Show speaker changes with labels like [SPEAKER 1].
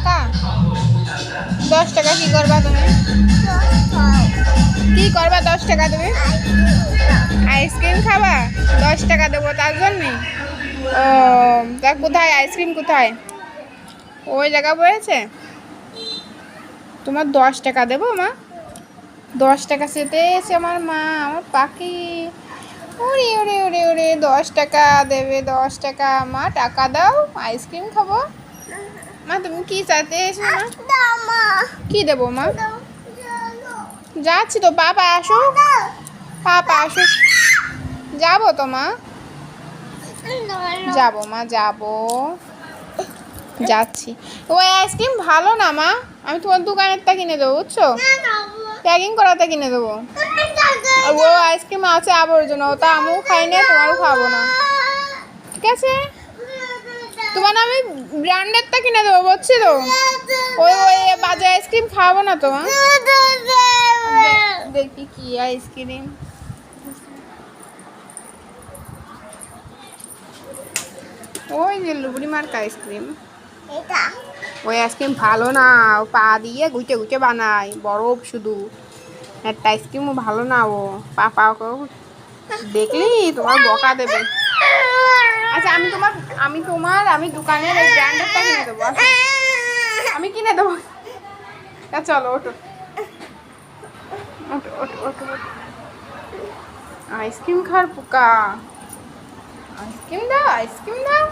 [SPEAKER 1] টাকা? দশ টাকা কি করবা তুমি? কি করবা দশ টাকা তুমি? আইসক্রিম খাবা? দশ টাকা দেবো, তার জন্যে? ও, তা কোথায়? আইসক্রিম কোথায়? ওই জায়গা পড়েছে? তোমার দশ টাকা দেবো, মা? দশ টাকা সেতে এসে আমার মা, আমার পাখি। ওরে ওরে ওরে ওরে, দশ টাকা দেবে, দশ টাকা। মা, টাকা দাও, আইসক্রিম খাব। মা তুমি কি চাইতে এসো মা? কি দেবো মা? যাচ্ছি তো পাপা আসো। পাপা আসো। যাব তো মা? যাব মা যাব। যাচ্ছি। ওই আইসক্রিম ভালো না মা? আমি তোমার দোকানেরটা কিনে দেবো বুঝছ? প্যাকিং করাতে কিনে দেবো। ও আইসক্রিম আছে আবর্জনা ওটা আমিও খাই না তোমারও খাব না। ঠিক আছে? তোমার আমি ব্র্যান্ডেরটা কিনে দেবো বুঝছি তো? ওই ওই বাজে আইসক্রিম খাব না তোমার দেখি কি আইসক্রিম। ওই যে লুবড়ি মার্কা আইসক্রিম। ওই আইসক্রিম ভালো না ও পা দিয়ে গুইটে গুইটে বানায় বরফ শুধু। একটা আইসক্রিমও ভালো না ও পা পা দেখলি? তোমার বকা দেবে। আচ্ছা আমি তোমার আমি তোমার, আমি দোকানের ওই ব্র্যান্ডেরটা কিনে দেবো আমি কিনে দেবো। তা চলো ওটো ওটো ওটো ওটো। আইসক্রিম খাওয়ার পোকা। আইসক্রিম দাও আইসক্রিম দাও।